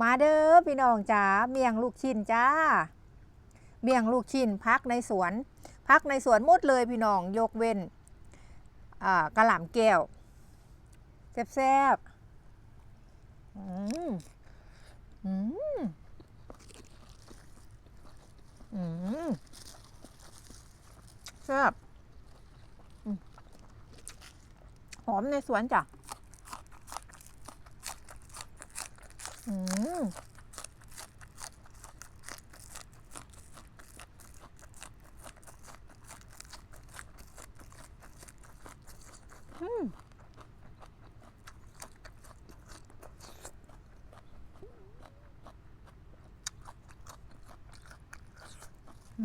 มาเด้อพี่น้องจ๋าเมียงลูกชิ้นจ้า เมียงลูกชิ้นพักในสวน พักในสวนหมดเลยพี่น้องยกเว้นอ่ากระหล่ำแก้วแซ่บๆอืมอืมอืมแซ่บหอมในสวนจ้ะอืม อ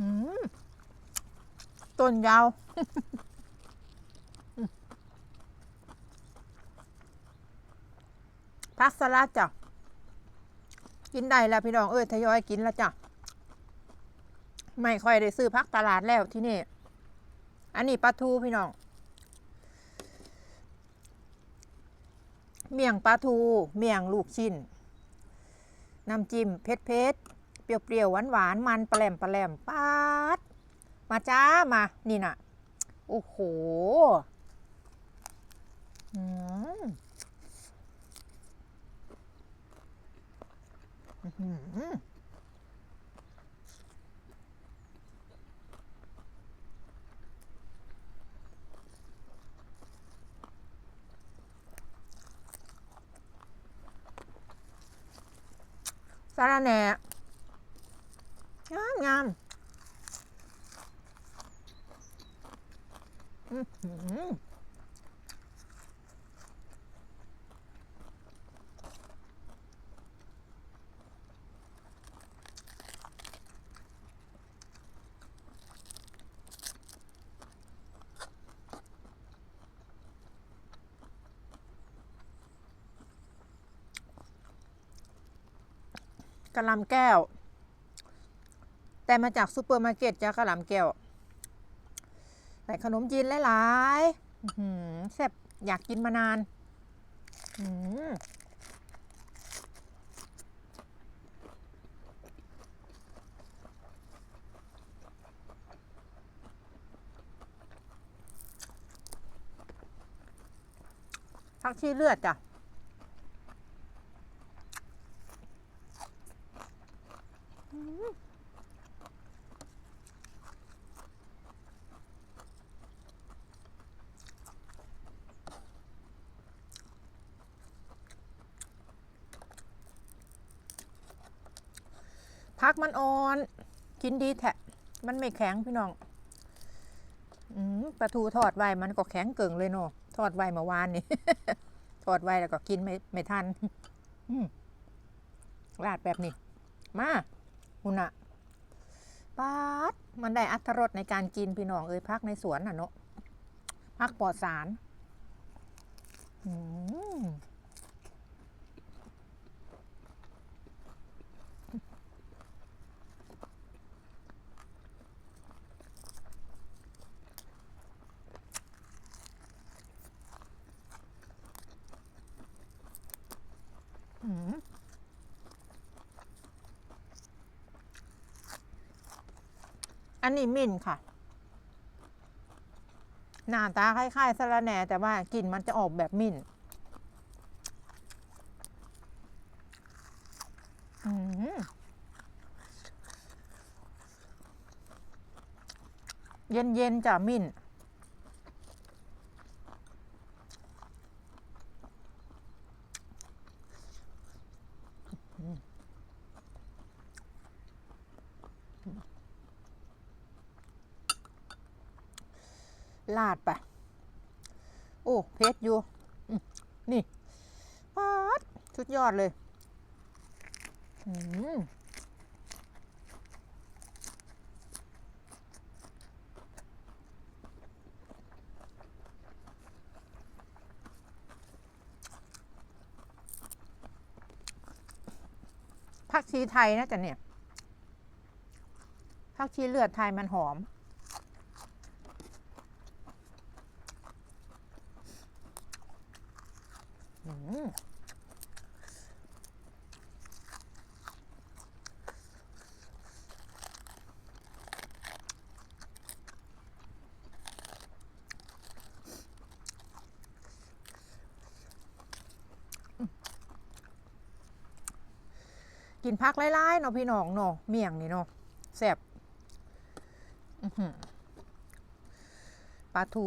ืมต้นยาว พักสลัดจ้ะ กินได้แล้วพี่น้องเอ้ยทยอยกินแล้วจ้ะไม่ค่อยได้ซื้อพักตลาดแล้วที่นี่ อันนี้ปลาทูพี่น้อง เมี่ยงปลาทู เมี่ยงลูกชิ้น น้ำจิ้มเผ็ดเผ็ดๆเปรี้ยวๆหวานหวานๆมันปลาแหลมปลาแหลมปาด มาจ้ามา นี่น่ะ โอ้โห อืม อื้อหือสาระแหน่งามงามอื้อหือ กะหล่ำแก้ว แต่มาจากซูเปอร์มาร์เก็ตจ้ากะหล่ำแก้วใส่ขนมจีนหลายๆอื้อหือแซ่บอยากกินมานานผักชีเลือดจ้ะ พักมันอ่อน กินดีแทะ มันไม่แข็งพี่น้องอืมปลาทูทอดไว้มันก็แข็งเกิงเลยเนาะทอดไว้เมื่อวานนี่ทอดไว้แล้วก็กินไม่ไม่ทันอืมราดแบบนี้ มาคุณอะป๊าดมันได้อัตรสในการกินพี่น้องเอ้ยพักในสวนน่ะเนาะพักปลอดสาร อืม อืม อันนี้มิ้นค่ะ หน้าตาคล้ายๆสะระแหน่แต่ว่ากลิ่นมันจะออกแบบมิ้นอืมเย็นๆจ้ะมิ่น ลาดไป โอ้เพชรอยู่ นี่ป๊าดสุดยอดเลยผักชีไทยนะจ๊ะเนี่ยผักชีเลือดไทยมันหอม กินพักไล่ๆเนาะพี่น้องเนาะเมี่ยงนี่เนาะแซ่บปลาทู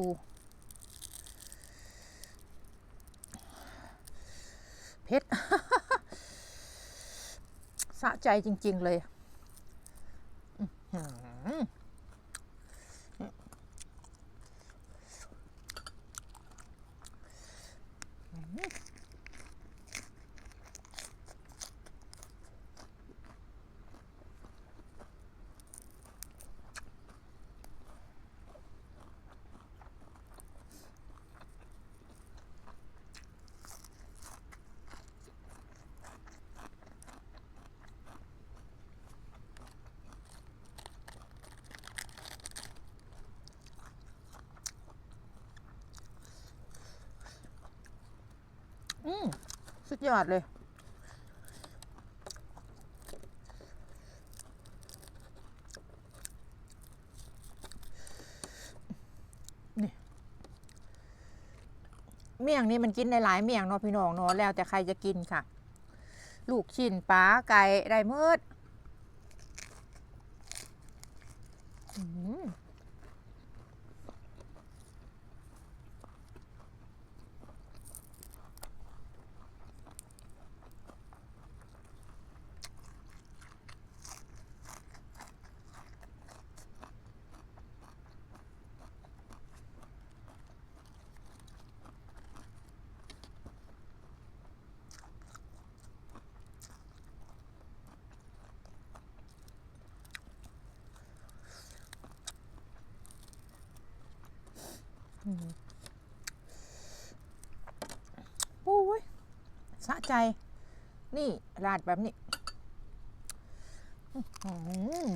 เพชรสะใจจริง ๆ เลย อืมสุดยอดเลย นี่ เมี่ยงนี่มันกินได้หลายเมี่ยงเนาะพี่น้องเนาะแล้วแต่ใครจะกินค่ะ ลูกชิ้นปลาไก่ได้เมืดอืม โอ้ยสะใจ นี่ ราดแบบนี้อื้อหือ